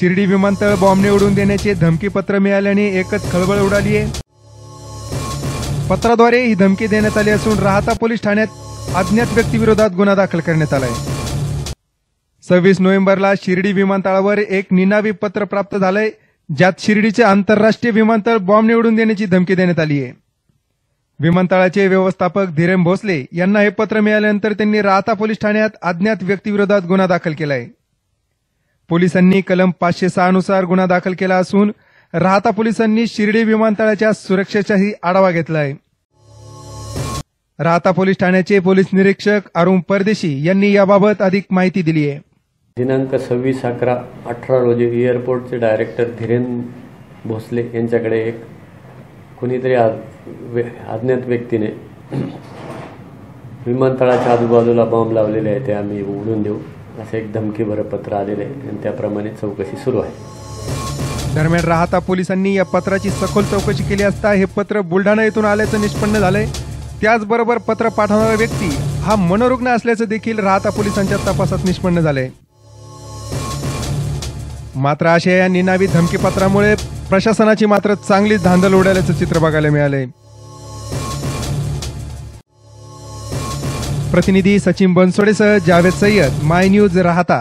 शिर्डी विमानतळ बॉम्बने उडवून देण्याचे धमकी पत्र मिळाल्याने एकच खळबळ उडाली आहे. पत्राद्वारे ही धमकी देण्यात आली असून राहता पोलीस ठाण्यात अज्ञात व्यक्तीविरोधात गुन्हा दाखल करण्यात आलाय. सव्वीस नोव्हेंबरला शिर्डी विमानतळावर एक निनावी पत्र प्राप्त झालंय ज्यात शिर्डीचे आंतरराष्ट्रीय विमानतळ बॉम्ब निवडून देण्याची धमकी देण्यात आली आहे. विमानतळाचे व्यवस्थापक धीरेन भोसले यांना हे पत्र मिळाल्यानंतर त्यांनी राहता पोलीस ठाण्यात अज्ञात व्यक्तीविरोधात गुन्हा दाखल केलाय. पोलिसांनी कलम पाचशे सहानुसार गुन्हा दाखल केला असून राहता पोलिसांनी शिर्डी विमानतळाच्या सुरक्षेचाही आढावा घेतलाय. राहता पोलीस ठाण्याचे पोलीस निरीक्षक अरुण परदेशी यांनी याबाबत अधिक माहिती दिली आहे. दिनांक सव्वीस अकरा अठरा रोजी एअरपोर्टचे डायरेक्टर धीरेन भोसले यांच्याकडे एक कुणीतरी अज्ञात व्यक्तीने विमानतळाच्या आजूबाजूला बॉम्ब लावलेले आहे ते आम्ही उघडून देऊ. असं एक धमकीभरं पत्र आलेलं आहे. आणि त्याप्रमाणे चौकशी सुरू आहे. दरम्यान राहता पोलिसांनी या पत्राची सखोल चौकशी केली असता हे पत्र बुलढाणा येथून आल्याचं निष्पन्न झालंय. त्याचबरोबर पत्र पाठवणारा व्यक्ती हा मनोरुग्ण असल्याचं देखील राहता पोलिसांच्या तपासात निष्पन्न झालंय. मात्र अशा या निनावी धमकीपत्रामुळे प्रशासनाची मात्र चांगलीच धांदल उडाल्याचं चित्र बघायला मिळालंय. प्रतिनिधी सचिन बनसोडेसह जावेद सय्यद माय न्यूज राहता.